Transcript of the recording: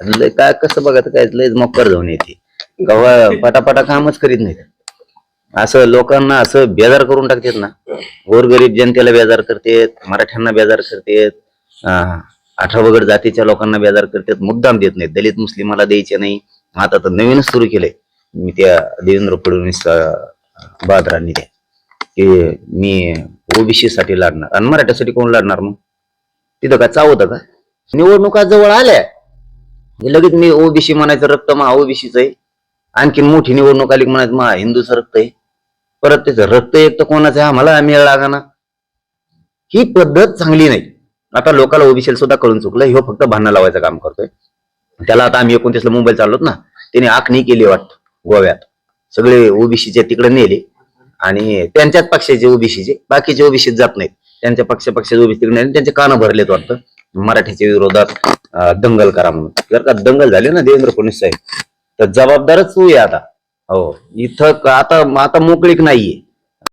लय काय कसं बघत काय लयच मक्कर जाऊन येते. गव्हा पटापटा कामच करीत नाहीत. असं लोकांना असं बेजार करून टाकतात ना. गोरगरीब जनतेला बेजार करतेत मराठ्यांना बेजार करतेत अं, जातीच्या लोकांना बेजार करतात मुद्दाम देत नाहीत. दलित मुस्लिमाला द्यायचे नाही. आता तर नवीनच सुरू केलंय. मी त्या देवेंद्र फडणवीस बादरांनी बहादरांनी त्या. की मी ओबीसी साठी लढणार. आणि मराठ्यासाठी कोण लढणार मग? तिथं काय चावतं का? निवडणुका जवळ आल्या. म्हणजे लगेच मी ओबीसी म्हणायचं रक्त मा ओबीसीच आहे. आणखीन मोठी निवडणूक आली म्हणायचं मा हिंदूचं रक्त आहे. परत त्याचं रक्त एक तर कोणाचं आहे? आम्हाला लागा ना. ही पद्धत चांगली नाही. आता लोकांना ओबीसीला सुद्धा कळून चुकलं. ह्यो फक्त भांडण लावायचं काम करतोय. त्याला आता आम्ही एकोणतीसला मुंबई चाललोत ना. त्याने आखणी केली वाटत गोव्यात. सगळे ओबीसीचे तिकडे नेले. आणि त्यांच्याच पक्षाचे ओबीसीचे. बाकीचे ओबीसीत जात नाहीत. त्यांच्या पक्ष पक्षाचे ओबीसी तिकडे नेले. त्यांचे कानं भरलेत वाटतं. मराठीच्या विरोधात. दंगल करा म्हणून. जर का दंगल झाली ना देवेंद्र फडणवीस साहेब तर जबाबदारच तू आहे आता. हो. इथं आता आता मोकळीक नाहीये.